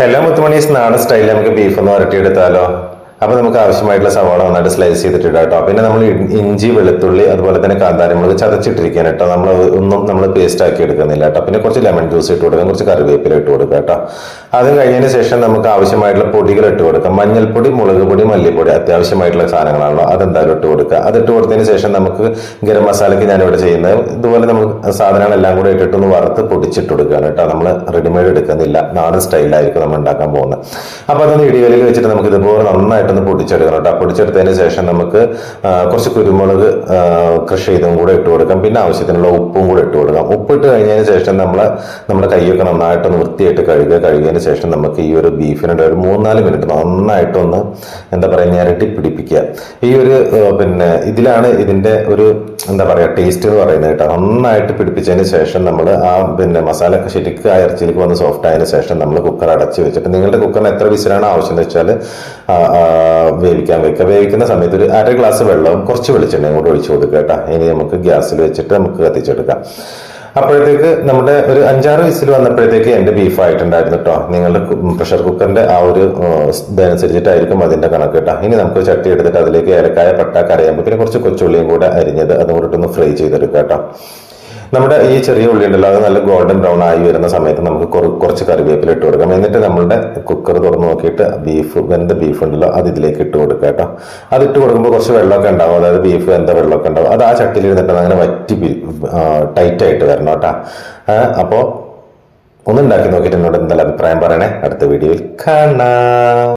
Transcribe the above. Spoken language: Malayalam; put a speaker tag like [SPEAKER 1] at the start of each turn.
[SPEAKER 1] ഹലോ മുത്തുമണീസ് നാടൻ സ്റ്റൈലിൽ നമുക്ക് ബീഫ് ഒന്ന് വരട്ടിയെടുത്താലോ? അപ്പോൾ നമുക്ക് ആവശ്യമായിട്ടുള്ള സവാള നന്നായിട്ട് സ്ലൈസ് ചെയ്തിട്ട് കേട്ടോ പിന്നെ നമ്മൾ ഇഞ്ചി വെളുത്തുള്ളി അതുപോലെ തന്നെ കാന്താരിമുളക് ചതച്ചിട്ടിരിക്കാൻ കേട്ടോ നമ്മൾ ഒന്നും നമ്മൾ പേസ്റ്റ് ആക്കി എടുക്കുന്നില്ല കേട്ടോ പിന്നെ കുറച്ച് ലെമൺ ജ്യൂസ് ഇട്ട് കൊടുക്കാം കുറച്ച് കറിവേപ്പില ഇട്ട് കൊടുക്കുക കേട്ടോ അതും കഴിഞ്ഞതിന് ശേഷം നമുക്ക് ആവശ്യമായിട്ടുള്ള പൊടികൾ ഇട്ട് കൊടുക്കാം. മഞ്ഞൾപ്പൊടി മുളക് പൊടി മല്ലിപ്പൊടി അത്യാവശ്യമായിട്ടുള്ള സാധനങ്ങളാണല്ലോ. അതെന്തായാലും ഇട്ട് കൊടുക്കുക. അത് ഇട്ട് കൊടുത്തതിന് ശേഷം നമുക്ക് ഗരം മസാലയ്ക്ക് ഞാനിവിടെ ചെയ്യുന്നത്. ഇതുപോലെ നമുക്ക് സാധനങ്ങളെല്ലാം കൂടെ ഇട്ടിട്ടൊന്ന് വറുത്ത് പൊടിച്ചിട്ട് കൊടുക്കുകയാണ് കേട്ടോ നമ്മൾ റെഡിമെയ്ഡ് എടുക്കുന്നില്ല. നാടൻ സ്റ്റൈലിലായിരിക്കും നമ്മൾ ഉണ്ടാക്കാൻ പോകുന്നത്. അപ്പോൾ അതൊന്ന് ഇടിവലിൽ വെച്ചിട്ട് നമുക്ക് ഇതുപോലെ നന്നായിട്ടൊന്ന് പൊടിച്ചെടുക്കണം കേട്ടോ. പൊടിച്ചെടുത്തതിന് ശേഷം നമുക്ക് കുറച്ച് കുരുമുളക് കൃഷി ചെയ്തും കൂടെ ഇട്ട് കൊടുക്കാം പിന്നെ ആവശ്യത്തിനുള്ള ഉപ്പും കൂടെ ഇട്ട് ഉപ്പിട്ട് കഴിഞ്ഞതിന് ശേഷം നമ്മൾ നമ്മുടെ കൈയൊക്കെ നന്നായിട്ടൊന്ന് വൃത്തിയായിട്ട് കഴുകുക. കഴുകിയതിന് ശേഷം നമുക്ക് ഈ ഒരു ബീഫിനുടെ ഒരു മൂന്നാൽ മിനിറ്റ് നന്നായിട്ടൊന്ന് എന്താ പറയുക ഞരട്ടി പിടിപ്പിക്കുക. ഈ ഒരു പിന്നെ ഇതിലാണ് ഇതിന്റെ ഒരു എന്താ പറയുക ടേസ്റ്റ് എന്ന് പറയുന്നത് കേട്ടോ. നന്നായിട്ട് പിടിപ്പിച്ചതിന് ശേഷം നമ്മൾ ആ പിന്നെ മസാല ശരിക്കും ആ ഇറച്ചിയിലേക്ക് വന്ന് സോഫ്റ്റ് ആയതിനു ശേഷം നമ്മൾ കുക്കർ അടച്ച് വെച്ചിട്ട് നിങ്ങളുടെ കുക്കറിന് എത്ര വിസിലാണ് ആവശ്യം എന്ന് വെച്ചാൽ വേവിക്കാൻ വെക്കുക. വേവിക്കുന്ന സമയത്ത് ഒരു അര ഗ്ലാസ് വെള്ളവും കുറച്ച് വെളിച്ചെണ്ണയും കൂടെ ഒഴിച്ചു കൊടുക്കുക കേട്ടോ. ഇനി നമുക്ക് ഗ്യാസിൽ വെച്ചിട്ട് നമുക്ക് കത്തിച്ചെടുക്കാം. അപ്പോഴത്തേക്ക് നമ്മുടെ ഒരു അഞ്ചാറ് വിസിൽ വന്നപ്പോഴത്തേക്ക് എന്റെ ബീഫ് ആയിട്ടുണ്ടായിരുന്നു കേട്ടോ നിങ്ങളുടെ പ്രഷർ കുക്കറിന്റെ ആ ഒരു ഇതനുസരിച്ചിട്ടായിരിക്കും അതിന്റെ കണക്ക് കേട്ടോ ഇനി നമുക്ക് ചട്ടി എടുത്തിട്ട് അതിലേക്ക് ഏലക്കായ പട്ട കരയാമ്പ് പിന്നെ കുറച്ച് കൊച്ചുള്ളിയും കൂടെ അരിഞ്ഞത് അതും കൂടെ ഒന്ന് ഫ്രൈ ചെയ്തെടുക്കാം കേട്ടോ നമ്മുടെ ഈ ചെറിയ ഉള്ളി ഉണ്ടല്ലോ അത് നല്ല ഗോൾഡൻ ബ്രൗൺ ആയി വരുന്ന സമയത്ത് നമുക്ക് കുറ- കുറച്ച് കറിവേപ്പില ഇട്ട് കൊടുക്കാം. എന്നിട്ട് നമ്മുടെ കുക്കർ തുറന്ന് നോക്കിയിട്ട് ബീഫ് വെന്ത ബീഫ് ഉണ്ടല്ലോ അത് ഇതിലേക്ക് ഇട്ട് കൊടുക്കുക കേട്ടോ. അത് ഇട്ട് കൊടുക്കുമ്പോൾ കുറച്ച് വെള്ളമൊക്കെ ഉണ്ടാവും. അതായത് ബീഫ് വെന്ത വെള്ളമൊക്കെ ഉണ്ടാവും. അത് ആ ചട്ടിയിൽ ഇരുന്നിട്ട് അങ്ങനെ വറ്റി ടൈറ്റ് ആയിട്ട് വരണം കേട്ടോ. അപ്പോൾ ഒന്ന് ഉണ്ടാക്കി നോക്കിയിട്ട് എന്നോട് എന്തെല്ലാം അഭിപ്രായം പറയണേ? അടുത്ത വീഡിയോയിൽ കാണാം.